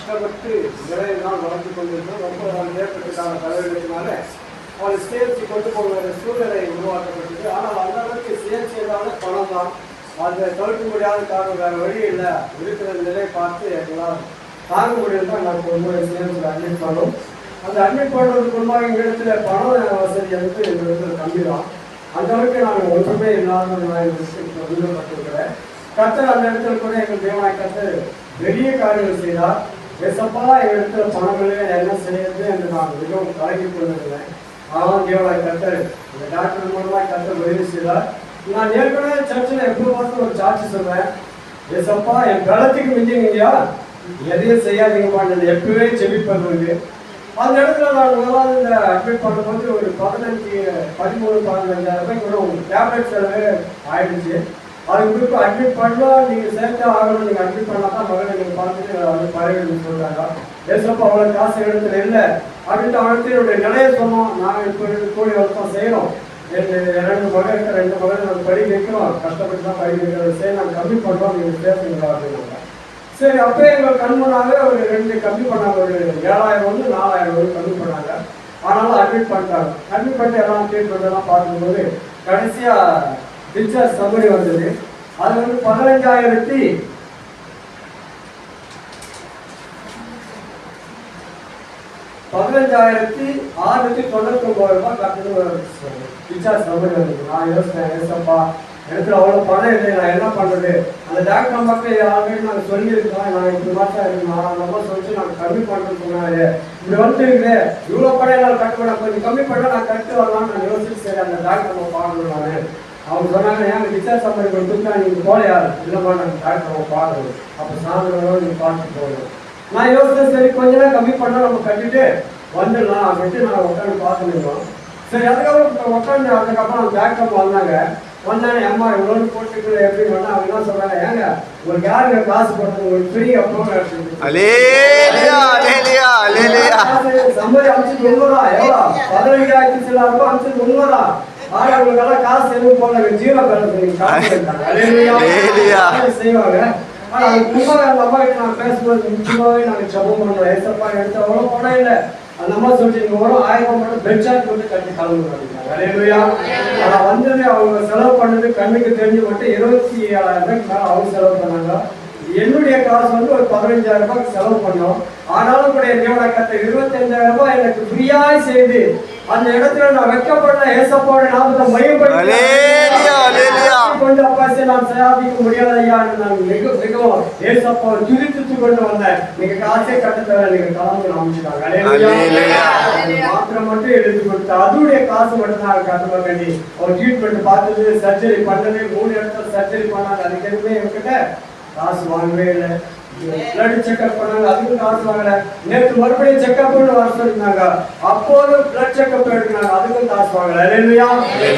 கஷ்டப்பட்டு நிறைய நாள் வளர்ந்து கொண்டிருந்தோம். ரொம்ப நாள் ஏற்பட்டுக்கான தலைவர்களுக்குனால அவர் சேர்த்து கொண்டு போகிற சூழ்நிலை உருவாக்கப்பட்டது. ஆனால் அந்த அளவுக்கு சேர்ச்சியதான பணம் தான். அதை தவிர்க்க முடியாத காரணம் வேறு வழி இல்லை. இருக்கிற நிலையை பார்த்து எங்களால் தாங்க முடியும் தான் நாங்கள் ஒரு முறை சேர்ந்து அட்மிட் பண்ணோம் அந்த அட்மிட் பண்ணுறதுக்கு முன்பாக எங்கள் இடத்துல பண வசதி வந்து எங்கள் இடத்துல கம்மி தான் அந்த அளவுக்கு நாங்கள் ஒன்றுமே இல்லாத நான் கத்தர் அந்த இடத்துல கூட எங்கள் தேவனாய் கத்தர் பெரிய காரியங்கள் செய்தார். எசப்பா எங்கள் இடத்துல பணங்களே என்ன செய்யறது என்று நான் மிகவும் கலக்கி கொண்டிருந்தேன் ஆனால் தேவனாய் கத்தர் இந்த டாக்டர் மூலமாக கத்தர் உதவி செய்தார். நான் ஏற்கனவே சர்ச்சில் எப்போ பார்த்து ஒரு சாட்சி சொல்றேன். எசப்பா என் பலத்துக்கு மிஞ்சிங்கய்யா எதையும் செய்யாதீங்கப்பான்னு எப்பவே செபிப்படுறது அந்த இடத்துல நான் முதலாவது இந்த அட்மிட் பண்ணும்போது ஒரு பதினஞ்சு பதிமூணு பதினஞ்சாயிரம் ரூபாய்க்கு கூட உங்களுக்கு டேப்லெட் செலவு ஆயிடுச்சு. அதுக்கு பிறகு அட்மிட் பண்ணலாம் நீங்கள் சேர்த்தே ஆகணும். நீங்கள் அட்மிட் பண்ணால் தான் மகனை நீங்கள் பார்த்துட்டு வந்து பறவைகள் சொல்கிறாங்க ஏசப்பா அவ்வளோ காசு எடுத்துல இல்லை. அப்படின்ட்டு அவனுக்கு என்னுடைய நிலையை சொன்னோம். நாங்கள் இப்போ கூலி வருஷம் செய்கிறோம் ரெண்டு ரெண்டு மகன் இருக்க ரெண்டு மகன் நாங்கள் படி வைக்கிறோம் கஷ்டப்பட்டு தான் படி வைக்கிறோம் சரி நாங்கள் கம்மி பண்ணுறோம் நீங்கள் சேர்த்துங்களா அப்படின்னாங்க. சரி அப்பயே எங்கள் கண் பண்ணாங்க ஒரு ரெண்டு கம்மி பண்ணாங்க. ஒரு ஏழாயிரம் வந்து நாலாயிரம் வந்து கம்மி பண்ணாங்க. ஆனாலும் அட்மிட் பண்ணிட்டாங்க. அட்மிட் பண்ணிட்டு எல்லாம் ட்ரீட்மெண்ட் எல்லாம் பார்க்கும்போது கடைசியாக டிஸ்சார்ஜ் சம்மரி வந்தது. அது வந்து பதினஞ்சாயிரத்தி பதினஞ்சாயிரத்தி ஆறுநூத்தி தொண்ணூத்தி ஒன்பது ரூபாய் கட்டணும் டிஸ்சார்ஜ் சம்மரி வந்தது. நான் யோசனை யோசப்பா எனக்கு அவ்வளோ பணம் இல்லை நான் என்ன பண்ணுறது அந்த டாக்டர் மக்கள் ஆல்ரெடி நாங்கள் சொல்லியிருக்கோம். நான் இப்படி மாதம் இருக்கணும் அந்த மாதிரி சொல்லி நாங்கள் கம்மி பண்ணுறேன்னு சொன்னாரு. இப்படி வந்து இவ்வளோ படம் என்னால் கட்டுப்பட கொஞ்சம் கம்மி பண்ணால் நான் கட்டு வரலாம்னு நான் யோசிச்சு சரி அந்த டாக்டர் நம்ம பார்க்கணும் நான். அவங்க சொன்னாங்க ஏன் டிஸ்சார்ஜ் சம்மரி கொடுத்துருக்கா நீங்கள் போலையா? இல்லைம்மா நாங்கள் டாக்டர் பார்க்கணும் அப்போ சாயந்தரம் நீங்கள் பார்த்து போகணும் நான் யோசிச்சேன் சரி கொஞ்ச நேரம் கம்மி பண்ணால் நம்ம கட்டிட்டு வந்துடலாம். அப்படின்ட்டு நான் உட்காந்து பார்த்துருந்தோம் சரி அதுக்கப்புறம் உட்காந்து அதுக்கப்புறம் டாக்டர் வந்தாங்க. வந்தானே அம்மா இவ்வளோ போட்டுக்கிற எப்படி பண்ணா அவங்க என்ன சொல்றாங்க ஏங்க உங்களுக்கு யாருங்க காசு போட்டது? உங்களுக்கு ஃப்ரீ அலேலியா சம்பளம் அமிச்சு உண்மைதான் எவ்வளோ பதினஞ்சாயிரத்தி சில ரூபாய் அமிச்சு உண்மைதான் ஆனா உங்களுக்கு எல்லாம் காசு எதுவும். அல்லேலூயா. அல்லேலூயா. அதை செய்வாங்க? ஆனா முன்னாடி அந்த அம்மா கிட்ட நான் பேசும்போது முக்கியமாவே நாங்க ஜெபம் பண்றோம் ஏசப்பா எடுத்து இல்லை. அந்த அம்மா சொல்லிட்டு வரும் ஆயிரம் மட்டும் பெட் சார்ஜ் போட்டு கட்டி கிளம்புறாங்க ஆனா வந்தது அவங்க செலவு பண்ணது கண்ணுக்கு தெரிஞ்சு மட்டும் இருபத்தி ஏழாயிரம் ரூபாய்க்கு மேல அவங்க செலவு பண்ணாங்க. என்னுடைய காசு வந்து ஒரு பதினஞ்சாயிரம் ரூபாய்க்கு செலவு பண்ணோம். ஆனாலும் கூட என் தேவனை கத்த இருபத்தஞ்சாயிரம் ரூபாய் எனக்கு ஃப்ரீயாய் செய்து அந்த இடத்துல நான் வைக்கப்பட்ட ஏசப்பாவோட நாமத்தை அல்லேலூயா. கொண்டு அப்பாசி நான் சாதிக்க முடியாத ஐயா நான் மிக மிகவும் ஏசப்பா துதித்து கொண்டு வந்தேன். நீங்க காசே கட்ட தர நீங்க கலந்து அமைச்சிட்டாங்க. மாத்திரம் மட்டும் எடுத்து கொடுத்து அதோடைய காசு மட்டும் தான் கட்டணும் வேண்டி அவர் ட்ரீட்மெண்ட் பார்த்தது சர்ஜரி பண்ணது மூணு இடத்துல சர்ஜரி பண்ணாங்க. அதுக்கு எதுவுமே என்கிட்ட காசு வாங்கவே இல்லை. பிளட் செக்அப் பண்ணாங்க அதுக்கும் காசு வாங்கல. நேற்று மறுபடியும் செக்அப் வர சொல்லிருந்தாங்க அப்போது பிளட் செக்அப் எடுக்கிறாங்க அதுக்கும் காசு வாங்கல. இல்லையா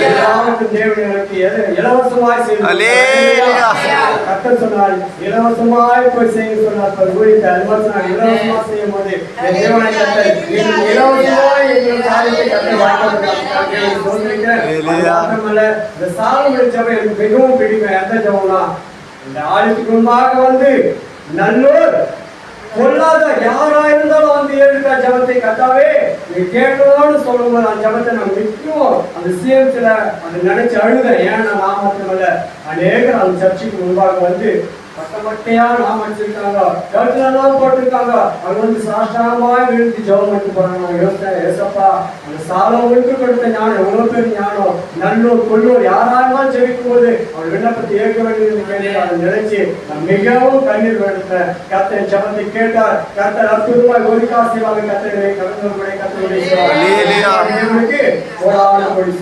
எல்லாருக்கும் தேவன் எனக்கு இலவசமாய் செய்து சொன்னார் இலவசமாய் போய் செய்ய சொன்னார். ஊழியத்தை சொன்னார் இலவசமா செய்யும் போது தேவனை இலவசமாய் எங்கள் காரியத்தை வாய்ப்பு இந்த எனக்கு மிகவும் பிடிக்கும். எந்த ஜெபம்னா இந்த ஆளுக்கு முன்பாக வந்து நல்லூர் பொல்லாத யாரா இருந்தாலும் வந்து ஏழுக்கா ஜபத்தை கத்தாவே நீ கேட்கணும்னு சொல்லும்போது அந்த ஜபத்தை நான் நிற்கும் அந்த சிஎம்ஸ்ல அதை நினைச்சு அழுதேன். ஏன்னா நான் மட்டுமல்ல அநேகர் அந்த சர்ச்சுக்கு முன்பாக வந்து பட்டமட்டையா நாம் வச்சிருக்காங்க கழுத்துலாம் போட்டிருக்காங்க. அவங்க வந்து சாஷ்டாங்கமாய் விழுந்து ஜெபம் பண்ணி போறாங்க. யோசிச்சேன் ஏசப்பா அந்த ஒழுங்கு கொடுத்த ஞானம் எவ்வளவு பேர் ஞானம். நல்லோர் கொல்லோர் யாரா இருந்தாலும் ஜெபிக்கும் போது அவர் விண்ணப்பத்தை ஏற்க வேண்டியது கேட்டு அதை நினைச்சு நான் மிகவும் கண்ணீர் வெடுத்தேன் கர்த்தர் ஜெபத்தை கேட்டார். கர்த்தர் அற்புதமாய் ஒரு காசியமாக கத்தரை கலந்தவர்களுடைய அல்லேலூயா. கத்தருடைய கோடான கோடி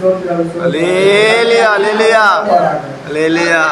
அலேலியா